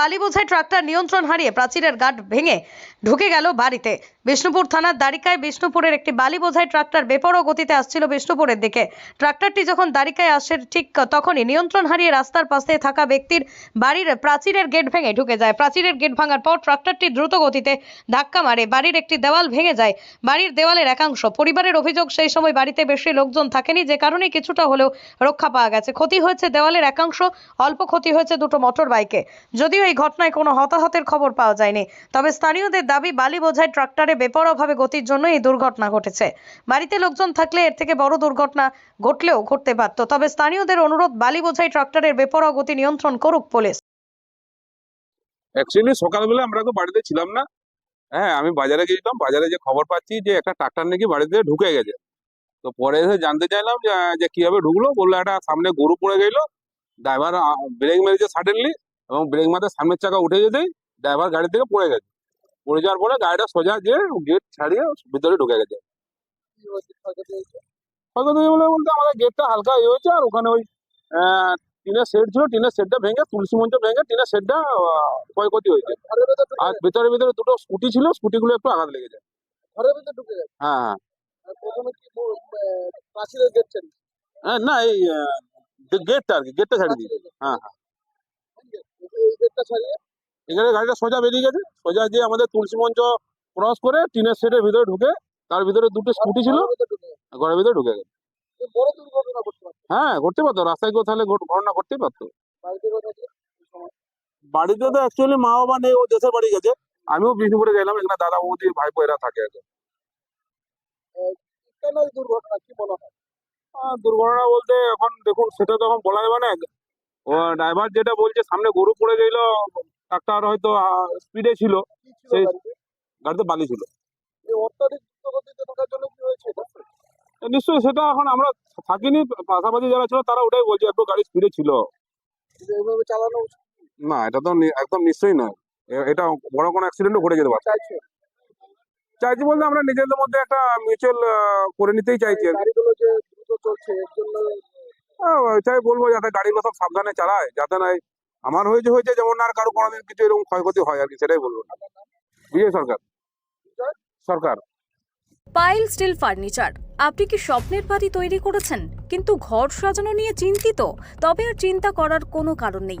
বালি বোঝাই ট্রাক্টর নিয়ন্ত্রণ হারিয়ে প্রাচীরের গার্ড ভেঙে ঢুকে গেল বাড়িতে। বিষ্ণুপুর থানার দ্বারিকায় বিষ্ণুপুরের একটি বালি বোঝাই ট্রাক্টর বেপরোয়া গতিতে আসছিল বিষ্ণুপুরের দিকে। ট্রাক্টরটি যখন দ্বারিকায় আসে, ঠিক তখনই নিয়ন্ত্রণ হারিয়ে রাস্তার পাশে থাকা ব্যক্তির বাড়ির প্রাচীরের গেট ভেঙে ঢুকে যায়। প্রাচীরের গেট ভাঙার পর ট্রাক্টরটি দ্রুত গতিতে ধাক্কা মারে। বাড়ির একটি দেওয়াল ভেঙে যায়। বাড়ির দেওয়ালের একাংশ। পরিবারের অভিযোগ, সেই সময় বাড়িতে বেশি লোকজন থাকেনি। যে কারণে কিছুটা হলেও রক্ষা পাওয়া গেছে। ক্ষতি হয়েছে দেওয়ালের একাংশ, অল্প ক্ষতি হয়েছে দুটো মোটর বাইকে যদিও এই ঘটনায় কোনো হতাহতের খবর পাওয়া যায়নি। তবে স্থানীয়দের দাবি, বালি বোঝাই ট্রাক্টরে বেপরোয়াভাবে গতির জন্য এই দুর্ঘটনা ঘটেছে। বাড়িতে লোকজন থাকলে এর থেকে বড় দুর্ঘটনা ঘটলেও ঘটতে পারত। তবে স্থানীয়দের অনুরোধ, বালি বোঝাই ট্রাক্টরের বেপরোয়া গতি নিয়ন্ত্রণ করুক পুলিশ। অ্যাকচুয়ালি সকালবেলা আমরা তো বাড়িতে ছিলাম না। হ্যাঁ আমি বাজারে গেছিলাম। বাজারে যে খবর পাচ্ছি যে একটা ট্রাক্টর নাকি বাড়িতে ঢুকে গেছে। তো পরে এসে জানতে চাইলাম যে কীভাবে ঢুকলো। বলল একটা সামনে গরু পড়ে গেল। ড্রাইভার ব্রেক মেরেছে সাডেনলি এবং ব্রেক মারতে সামনের চাকা উঠে যেতেই ড্রাইভার গাড়ি থেকে পড়ে গেছে। পড়ে যাওয়ার পরে গাড়িটা সোজা যে গেট ছাড়িয়ে ভিতরে ঢুকে গেছে। বলে বলতে আমাদের গেটটা হালকা ইয়ে হয়েছে আর ওখানে ওই টিনের শেড ছিল টিনের শেডটা ভেঙে তুলসী মঞ্চ ভেঙে টিনের শেডটা ক্ষয়ক্ষতি হয়েছে। আর ভেতরে ভেতরে দুটো স্কুটি ছিল স্কুটিগুলো একটু আঘাত লেগেছে। হ্যাঁ হ্যাঁ। হ্যাঁ, না এই গেটটা আর কি গেটটা ছাড়িয়ে দিয়েছে। হ্যাঁ হ্যাঁ। এই গেটটা ছাড়িয়ে এখানে গাড়িটা সোজা বেরিয়ে গেছে। সোজা যে আমাদের তুলসী মঞ্চ ক্রস করে টিনের শেডের ভিতরে ঢুকে তার ভিতরে দুটো স্কুটি ছিল ঘরের ভিতরে ঢুকে গেছে। হ্যাঁ ঘটতে পারতো। রাস্তায় কেউ তাহলে ঘটনা ঘটতেই পারতো। বাড়িতে তো অ্যাকচুয়ালি মা বাবা নেই ও দেশের বাড়ি গেছে। আমিও বিষ্ণুপুরে গেলাম এখানে দাদা বৌদি ভাই এরা থাকে দুর্ঘটনা কি মনে হয়? দুর্ঘটনা বলতে এখন দেখুন সেটা তো এখন বলা যাবে না। ও ড্রাইভার যেটা বলছে সামনে গরু পড়ে গেল ট্রাক্টর হয়তো স্পিডে ছিল। সেই- গাড়িতে? বালি ছিল? নিশ্চয়ই সেটা এখন আমরা থাকিনি পাশাপাশি যারা ছিল তারা ওটাই বলছে একটু গাড়ি স্পিডে ছিল। এইভাবে চালানো না এটা তো একদম নিশ্চয়ই নয়। এটা বড় কোনো অ্যাক্সিডেন্টও ঘটে যেতে পারে। চাইছে? চাইছি বলতে আমরা নিজেদের মধ্যে একটা মিউচুয়াল করে নিতেই চাইছি গাড়িগুলো যে দ্রুত চলছে এর জন্য আহ, এটাই বলব যাতে গাড়িগুলো সব সাবধানে চালায় যাতে নাই আমার হয়েছে হয়েছে যেমন আর কারও কোনোদিন কিছু এরকম ক্ষয়ক্ষতি হয় আর কি সেটাই বলব। বিজয় সরকার? সরকার। পাইল স্টিল ফার্নিচার আপনি কি স্বপ্নের বাড়ি তৈরি করেছেন? কিন্তু ঘর সাজানো নিয়ে চিন্তিত তবে আর চিন্তা করার কোনো কারণ নেই।